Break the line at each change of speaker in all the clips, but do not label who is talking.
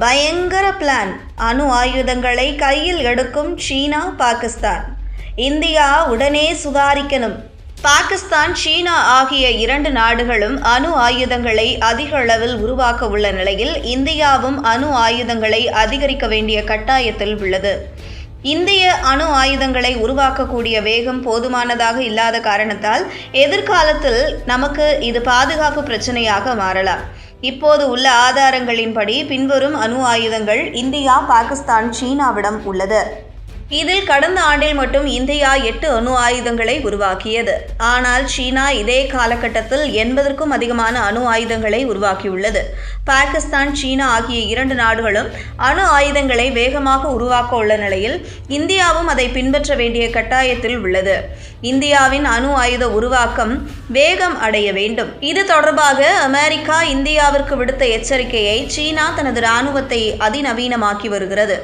பயங்கர பிளான் அணு ஆயுதங்களை கையில் எடுக்கும் சீனா பாகிஸ்தான். இந்தியா உடனே சுதாரிக்கணும். பாகிஸ்தான் சீனா ஆகிய இரண்டு நாடுகளும் அணு ஆயுதங்களை அதிக அளவில் உருவாக்க உள்ள நிலையில் இந்தியாவும் அணு ஆயுதங்களை அதிகரிக்க வேண்டிய கட்டாயத்தில் உள்ளது. இந்திய அணு ஆயுதங்களை உருவாக்கக்கூடிய வேகம் போதுமானதாக இல்லாத காரணத்தால் எதிர்காலத்தில் நமக்கு இது பாதுகாப்பு பிரச்சனையாக மாறலாம். இப்போது உள்ள ஆதாரங்களின்படி பின்வரும் அணு ஆயுதங்கள் இந்தியா பாகிஸ்தான் சீனாவிடம் உள்ளது. இதில் கடந்த ஆண்டில் மட்டும் இந்தியா எட்டு அணு ஆயுதங்களை உருவாக்கியது. ஆனால் சீனா இதே காலகட்டத்தில் எண்பதற்கும் அதிகமான அணு ஆயுதங்களை உருவாக்கியுள்ளது. பாகிஸ்தான் சீனா ஆகிய இரண்டு நாடுகளும் அணு ஆயுதங்களை வேகமாக உருவாக்க உள்ள நிலையில் இந்தியாவும் அதை பின்பற்ற வேண்டிய கட்டாயத்தில் உள்ளது. இந்தியாவின் அணு ஆயுத உருவாக்கம் வேகம் அடைய வேண்டும். இது தொடர்பாக அமெரிக்கா இந்தியாவிற்கு விடுத்த எச்சரிக்கையை சீனா தனது இராணுவத்தை அதிநவீனமாக்கி வருகிறது.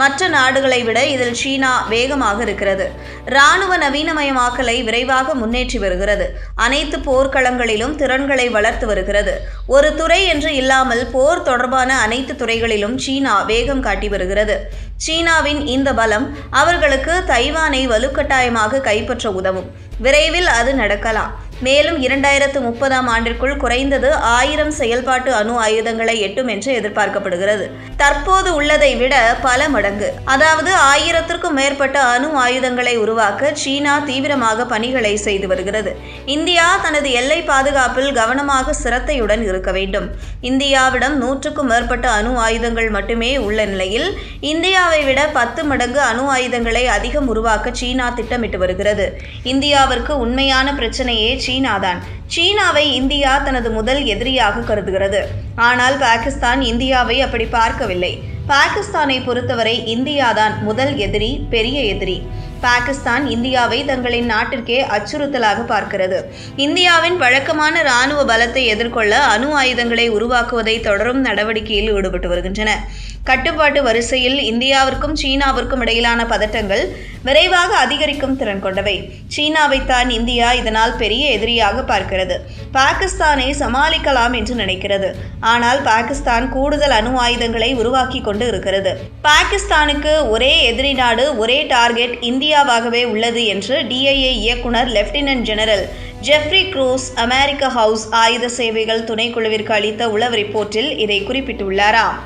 மற்ற நாடுகளை விட இதில் சீனா வேகமாக இருக்கிறது. இராணுவ நவீனமயமாக்கலை விரைவாக முன்னேற்றி வருகிறது. அனைத்து போர்க்களங்களிலும் திறன்களை வளர்த்து வருகிறது. ஒரு துறை என்று இல்லாமல் போர் தொடர்பான அனைத்து துறைகளிலும் சீனா வேகம் காட்டி வருகிறது. சீனாவின் இந்த பலம் அவர்களுக்கு தைவானை வலுக்கட்டாயமாக கைப்பற்ற உதவும். விரைவில் அது நடக்கலாம். மேலும் இரண்டாயிரத்து முப்பதாம் ஆண்டிற்குள் குறைந்தது ஆயிரம் செயல்பாட்டு அணு ஆயுதங்களை எட்டும் என்று எதிர்பார்க்கப்படுகிறது. தற்போது உள்ளதை விட பல மடங்கு. அதாவது ஆயிரத்திற்கும் மேற்பட்ட அணு ஆயுதங்களை உருவாக்க சீனா தீவிரமாக பணிகளை செய்து வருகிறது. இந்தியா தனது எல்லை பாதுகாப்பில் கவனமாக சிரத்தையுடன் இருக்க வேண்டும். இந்தியாவிடம் நூற்றுக்கும் மேற்பட்ட அணு ஆயுதங்கள் மட்டுமே உள்ள நிலையில் இந்தியாவை விட பத்து மடங்கு அணு ஆயுதங்களை அதிகம் உருவாக்க சீனா திட்டமிட்டு வருகிறது. இந்தியாவிற்கு உண்மையான பிரச்சனையே சீனாதான். சீனாவை இந்தியா தனது முதல் எதிரியாக கருதுகிறது. ஆனால் பாகிஸ்தான் இந்தியாவை அப்படி பார்க்கவில்லை. பாகிஸ்தானை பொறுத்தவரை இந்தியாதான் முதல் எதிரி பெரிய எதிரி. பாகிஸ்தான் இந்தியாவை தங்களின் நாட்டிற்கே அச்சுறுத்தலாக பார்க்கிறது. இந்தியாவின் வழக்கமான ராணுவ பலத்தை எதிர்கொள்ள அணு ஆயுதங்களை உருவாக்குவதை தொடரும் நடவடிக்கையில் ஈடுபட்டு வருகின்றன. கட்டுப்பாட்டு வரிசையில் இந்தியாவிற்கும் சீனாவிற்கும் இடையிலான பதட்டங்கள் விரைவாக அதிகரிக்கும் திறன் கொண்டவை. சீனாவைத்தான் இந்தியா இதனால் பெரிய எதிரியாக பார்க்கிறது. பாகிஸ்தானை சமாளிக்கலாம் என்று நினைக்கிறது. ஆனால் பாகிஸ்தான் கூடுதல் அணு ஆயுதங்களை உருவாக்கி கொண்டு இருக்கிறது. பாகிஸ்தானுக்கு ஒரே எதிரி நாடு ஒரே டார்கெட் இந்தியாவாகவே உள்ளது என்று டிஐஏ இயக்குனர் லெப்டினன்ட் ஜெனரல் ஜெஃப்ரி க்ரூஸ் அமெரிக்க ஹவுஸ் ஆயுத சேவைகள் துணைக்குழுவிற்கு அளித்த உளவு ரிப்போர்ட்டில் இதை குறிப்பிட்டுள்ளாராம்.